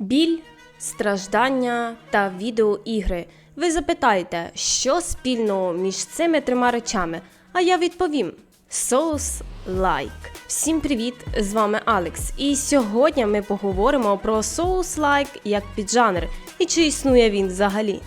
Біль, страждання та відеоігри. Ви запитаєте, що спільного між цими трьома речами? А я відповім: соус лайк. Всім привіт! З вами Алекс. І сьогодні ми поговоримо про соус лайк як піджанр і чи існує він взагалі.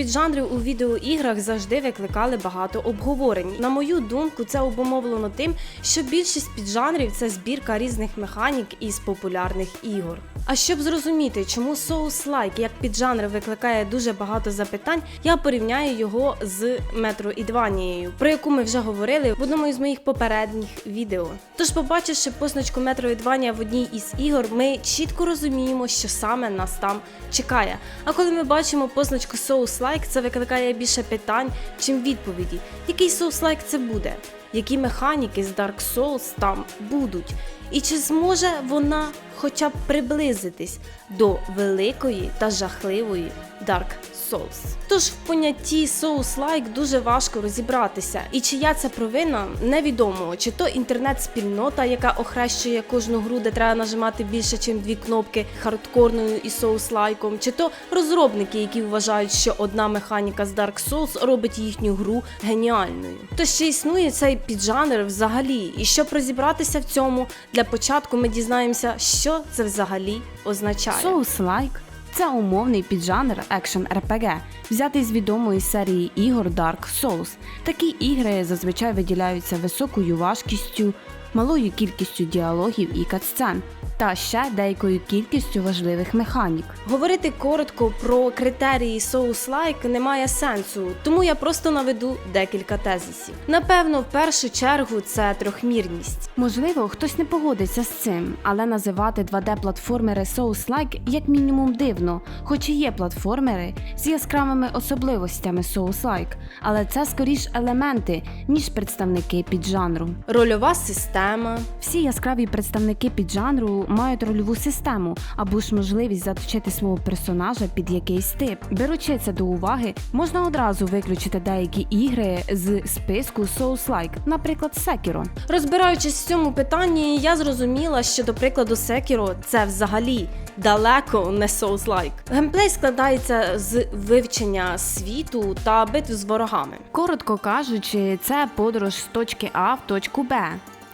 Тож піджанри у відеоіграх завжди викликали багато обговорень. На мою думку, це обумовлено тим, що більшість піджанрів це збірка різних механік із популярних ігор. А щоб зрозуміти, чому Souls-like як піджанр викликає дуже багато запитань, я порівняю його з Metroidvania, про яку ми вже говорили в одному із моїх попередніх відео. Тож, побачивши позначку Metroidvania в одній із ігор, ми чітко розуміємо, що саме нас там чекає. А коли ми бачимо позначку Souls-like, це викликає більше питань, чим відповіді. Який Souls-like це буде? Які механіки з Dark Souls там будуть? І чи зможе вона хоча б приблизитись до великої та жахливої Dark Souls? Тож в понятті Souls-like дуже важко розібратися, і чия це провина невідомо, чи то інтернет-спільнота, яка охрещує кожну гру, де треба нажимати більше, ніж дві кнопки хардкорною і соус-лайком, чи то розробники, які вважають, що одна механіка з Dark Souls робить їхню гру геніальною. То ще існує цей піджанр взагалі, і щоб розібратися в цьому, для початку ми дізнаємося, що це взагалі означає. Souls-like – це умовний піджанр екшен RPG, взятий з відомої серії ігор Dark Souls. Такі ігри зазвичай виділяються високою важкістю, малою кількістю діалогів і катсцен, та ще деякою кількістю важливих механік. Говорити коротко про критерії Souls-like немає сенсу, тому я просто наведу декілька тезисів. Напевно, в першу чергу це трьохмірність. Можливо, хтось не погодиться з цим, але називати 2D-платформери Souls-like як мінімум дивно, хоч і є платформери з яскравими особливостями Souls-like, але це скоріш елементи, ніж представники піджанру. Рольова система, Всі яскраві представники піджанру мають рольову систему або ж можливість заточити свого персонажа під якийсь тип. Беручи це до уваги, можна одразу виключити деякі ігри з списку Souls-like, наприклад, Sekiro. Розбираючись в цьому питанні, я зрозуміла, що, до прикладу, Sekiro – це взагалі далеко не Souls-like. Геймплей складається з вивчення світу та битв з ворогами. Коротко кажучи, це подорож з точки А в точку Б.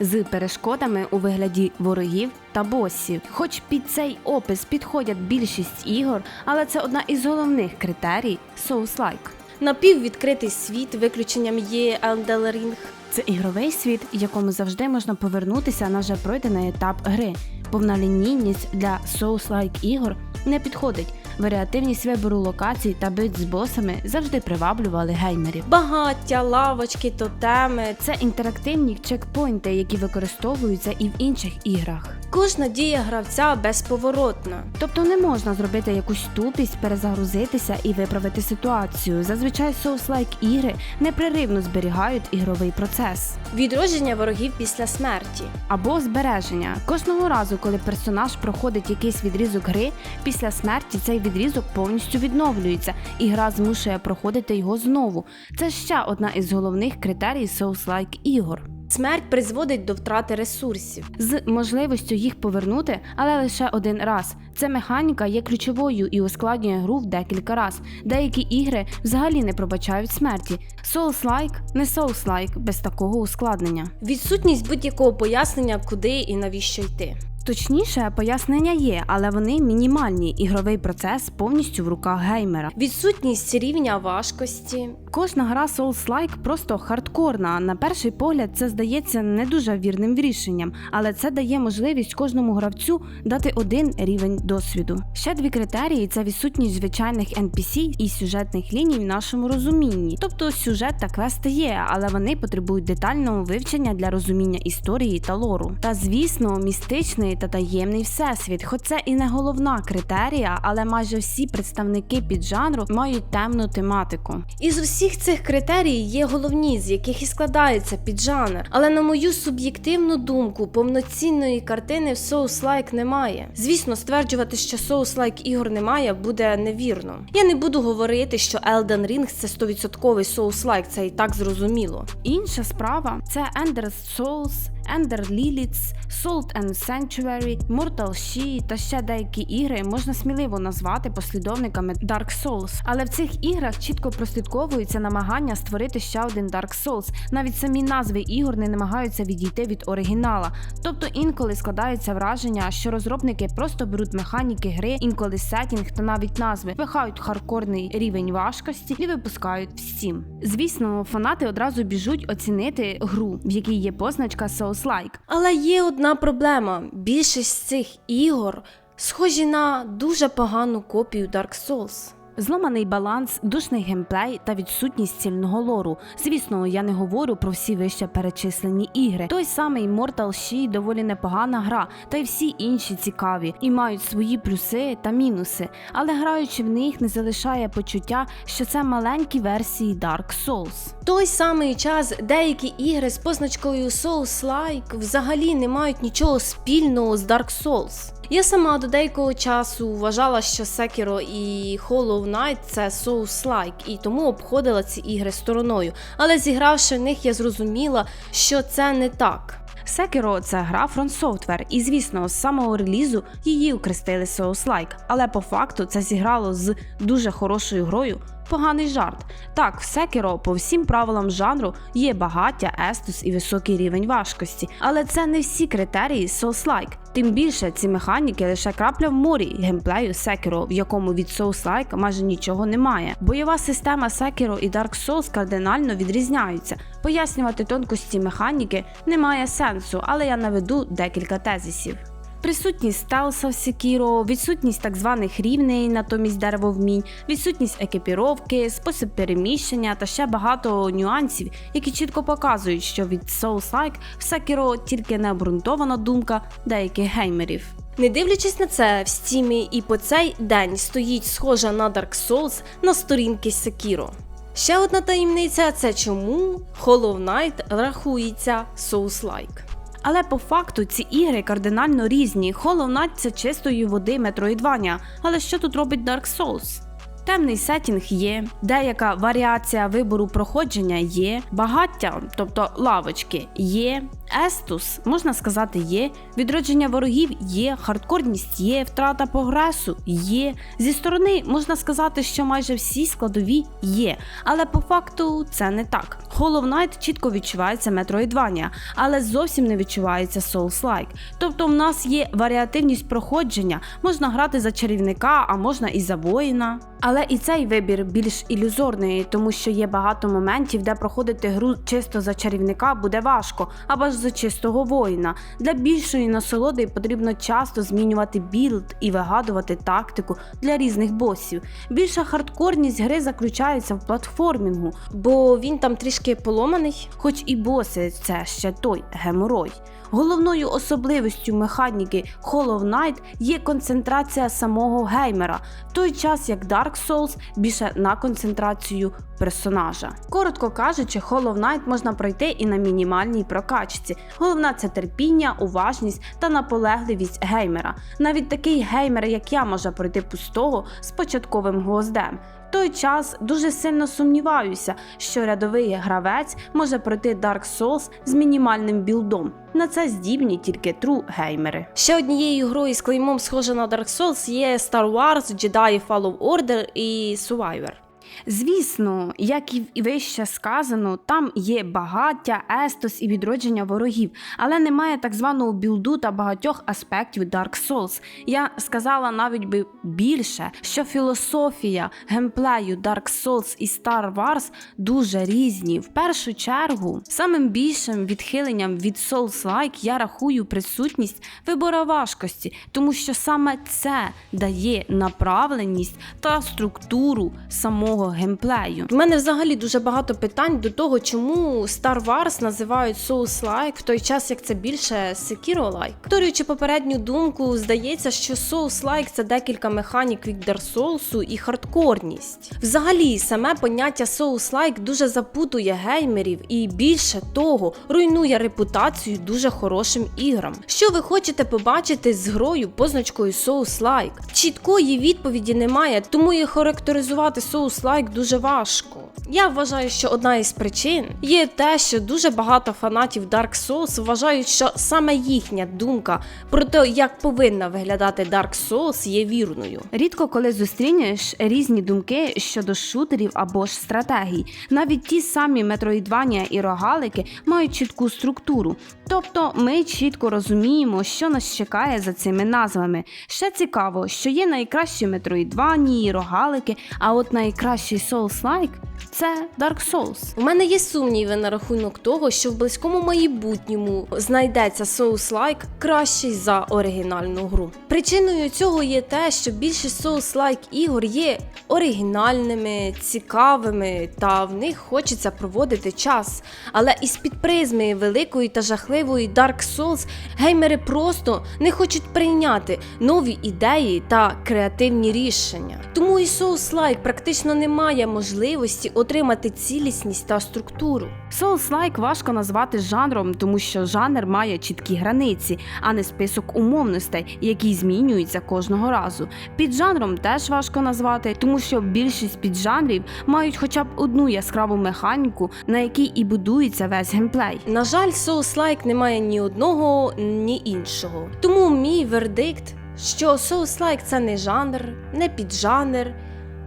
З перешкодами у вигляді ворогів та босів. Хоч під цей опис підходять більшість ігор, але це одна із головних критерій Souls-like. Напіввідкритий світ, виключенням є Elden Ring. Це ігровий світ, якому завжди можна повернутися на вже пройдений етап гри. Повна лінійність для Souls-like ігор не підходить. Варіативність вибору локацій та бит з босами завжди приваблювали геймерів. Багаття, лавочки, тотеми. Це інтерактивні чекпоінти, які використовуються і в інших іграх. Кожна дія гравця безповоротна. Тобто не можна зробити якусь тупість, перезагрузитися і виправити ситуацію. Зазвичай Souls-like ігри непреривно зберігають ігровий процес. Відродження ворогів після смерті. Або збереження. Кожного разу, коли персонаж проходить якийсь відрізок гри, після смерті цей відрізок повністю відновлюється, і гра змушує проходити його знову. Це ще одна із головних критерій Souls-like ігор. Смерть призводить до втрати ресурсів. З можливістю їх повернути, але лише один раз. Ця механіка є ключовою і ускладнює гру в декілька раз. Деякі ігри взагалі не пробачають смерті. Souls-like не Souls-like без такого ускладнення. Відсутність будь-якого пояснення, куди і навіщо йти. Точніше, пояснення є, але вони мінімальні. Ігровий процес повністю в руках геймера. Відсутність рівня важкості. Кожна гра Souls-like просто хардкорна. На перший погляд це здається не дуже вірним рішенням, але це дає можливість кожному гравцю дати один рівень досвіду. Ще дві критерії це відсутність звичайних NPC і сюжетних ліній в нашому розумінні. Тобто сюжет та квести є, але вони потребують детального вивчення для розуміння історії та лору. Та звісно, містичний та таємний всесвіт. Хоч це і не головна критерія, але майже всі представники піджанру мають темну тематику. Із усіх цих критерій є головні, з яких і складається піджанр. Але на мою суб'єктивну думку, повноцінної картини в Souls-like немає. Звісно, стверджувати, що Souls-like ігор немає, буде невірно. Я не буду говорити, що Elden Ring це 100% Souls-like, це і так зрозуміло. Інша справа це Ender's Souls, Ender Liliths, Salt and Sanctuary, Mortal She та ще деякі ігри можна сміливо назвати послідовниками Dark Souls. Але в цих іграх чітко прослідковується намагання створити ще один Dark Souls. Навіть самі назви ігор не намагаються відійти від оригінала. Тобто інколи складається враження, що розробники просто беруть механіки гри, інколи сетінг та навіть назви, пихають хардкорний рівень важкості і випускають в Steam. Звісно, фанати одразу біжуть оцінити гру, в якій є позначка Souls-like. Але є одна проблема: більшість цих ігор схожі на дуже погану копію Dark Souls. Зломаний баланс, душний геймплей та відсутність цільного лору. Звісно, я не говорю про всі вище перечислені ігри. Той самий Mortal She доволі непогана гра, та й всі інші цікаві і мають свої плюси та мінуси. Але граючи в них, не залишає почуття, що це маленькі версії Dark Souls. Той самий час деякі ігри з позначкою Souls-like взагалі не мають нічого спільного з Dark Souls. Я сама до деякого часу вважала, що Sekiro і Hollow Knight це Souls-like, і тому обходила ці ігри стороною. Але зігравши в них, я зрозуміла, що це не так. Sekiro – це гра From Software, і звісно, з самого релізу її укрестили Souls-like, але по факту це зіграло з дуже хорошою грою. Поганий жарт. Так, в Sekiro по всім правилам жанру є багаття, естус і високий рівень важкості, але це не всі критерії Souls-like. Тим більше ці механіки лише крапля в морі геймплею Sekiro, в якому від Souls-like майже нічого немає. Бойова система Sekiro і Dark Souls кардинально відрізняються. Пояснювати тонкості механіки немає сенсу, але я наведу декілька тезисів. Присутність стелса в Sekiro, відсутність так званих рівней, натомість деревовмінь, відсутність екіпіровки, спосіб переміщення та ще багато нюансів, які чітко показують, що від Souls-like в Sekiro тільки необґрунтована думка деяких геймерів. Не дивлячись на це, в стімі і по цей день стоїть схожа на Dark Souls на сторінки Sekiro. Ще одна таємниця це чому Hollow Knight рахується Souls-like. Але по факту ці ігри кардинально різні. Hollow Knight – це чистої води метроїдвання. Але що тут робить Dark Souls? Темний сетінг є, деяка варіація вибору проходження є, багаття, тобто лавочки, є, естус, можна сказати, є, відродження ворогів є, хардкорність є, втрата прогресу є. Зі сторони можна сказати, що майже всі складові є, але по факту це не так. Hollow Knight чітко відчувається Metroidvania, але зовсім не відчувається Souls-like. Тобто в нас є варіативність проходження, можна грати за чарівника, а можна і за воїна. Але і цей вибір більш ілюзорний, тому що є багато моментів, де проходити гру чисто за чарівника буде важко, або за чистого воїна. Для більшої насолоди потрібно часто змінювати білд і вигадувати тактику для різних босів. Більша хардкорність гри заключається в платформінгу, Бо він там трішки поломаний. хоч і боси це ще той геморой. Головною особливістю механіки Hollow Knight є концентрація самого геймера, в той час як Dark Souls більше на концентрацію персонажа. Коротко кажучи, Hollow Knight можна пройти і на мінімальній прокачці. Головна це терпіння, уважність та наполегливість геймера. Навіть такий геймер, як я, може пройти пустого з початковим гвоздем. В той час дуже сильно сумніваюся, що рядовий гравець може пройти Dark Souls з мінімальним білдом. На це здібні тільки тру геймери. Ще однією грою з клеймом схожа на Dark Souls є Star Wars Jedi Fallen Order і Survivor. Звісно, як і вище сказано, там є багаття, естос і відродження ворогів, але немає так званого білду та багатьох аспектів Dark Souls. Я сказала навіть би більше, що філософія геймплею Dark Souls і Star Wars дуже різні. В першу чергу, самим більшим відхиленням від Souls-like я рахую присутність вибора важкості, тому що саме це дає направленість та структуру самого геймплею. В мене взагалі дуже багато питань до того, чому Star Wars називають Souls-like, в той час як це більше Sekiro-like. Повторюючи попередню думку, здається, що Souls-like – це декілька механік від Dark Souls і хардкорність. Взагалі, саме поняття Souls-like дуже запутує геймерів і більше того, руйнує репутацію дуже хорошим іграм. Що ви хочете побачити з грою позначкою Souls-like? Чіткої відповіді немає, тому і характеризувати Souls-like дуже важко. Я вважаю, що одна із причин є те, що дуже багато фанатів Dark Souls вважають, що саме їхня думка про те, як повинна виглядати Dark Souls, є вірною. Рідко коли зустрінеш різні думки щодо шутерів або ж стратегій. Навіть ті самі метроїдвання і рогалики мають чітку структуру. Тобто ми чітко розуміємо, що нас чекає за цими назвами. Ще цікаво, що є найкращі метроїдвані і рогалики, а от найкращий Souls-like – це Dark Souls. У мене є сумніви на рахунок того, що в близькому майбутньому знайдеться Souls-like кращий за оригінальну гру. Причиною цього є те, що більшість Souls-like ігор є оригінальними, цікавими, та в них хочеться проводити час. Але із під призми великої та жахливої Dark Souls геймери просто не хочуть прийняти нові ідеї та креативні рішення. Тому і Souls-like практично не має можливості отримати цілісність та структуру. Souls-like важко назвати жанром, тому що жанр має чіткі границі, а не список умовностей, які змінюються кожного разу. Під жанром теж важко назвати, тому що більшість піджанрів мають хоча б одну яскраву механіку, на якій і будується весь геймплей. На жаль, Souls-like не має ні одного, ні іншого. Тому мій вердикт, що Souls-like це не жанр, не піджанр,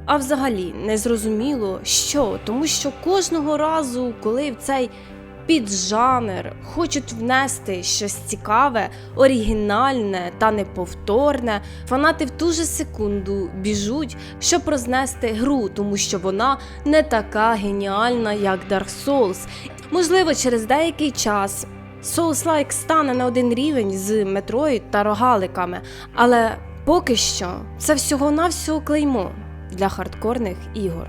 а взагалі не зрозуміло, що, тому що кожного разу, коли в цей піджанр хочуть внести щось цікаве, оригінальне та неповторне, фанати в ту же секунду біжуть, щоб рознести гру, тому що вона не така геніальна, як Dark Souls. Можливо, через деякий час Souls-like стане на один рівень з Metroid та рогаликами, але поки що це всього-навсього клеймо для хардкорних ігор.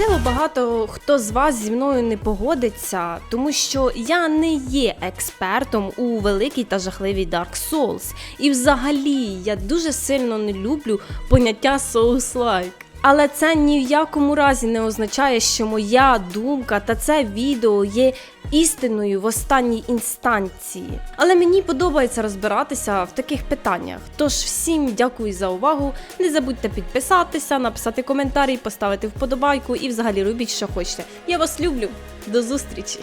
Можливо, багато хто з вас зі мною не погодиться, тому що я не є експертом у великій та жахливій Dark Souls. І взагалі я дуже сильно не люблю поняття Souls-like. Але це ні в якому разі не означає, що моя думка та це відео є істиною в останній інстанції. Але мені подобається розбиратися в таких питаннях. Тож всім дякую за увагу. Не забудьте підписатися, написати коментарі, поставити вподобайку і взагалі робіть, що хочете. Я вас люблю. До зустрічі!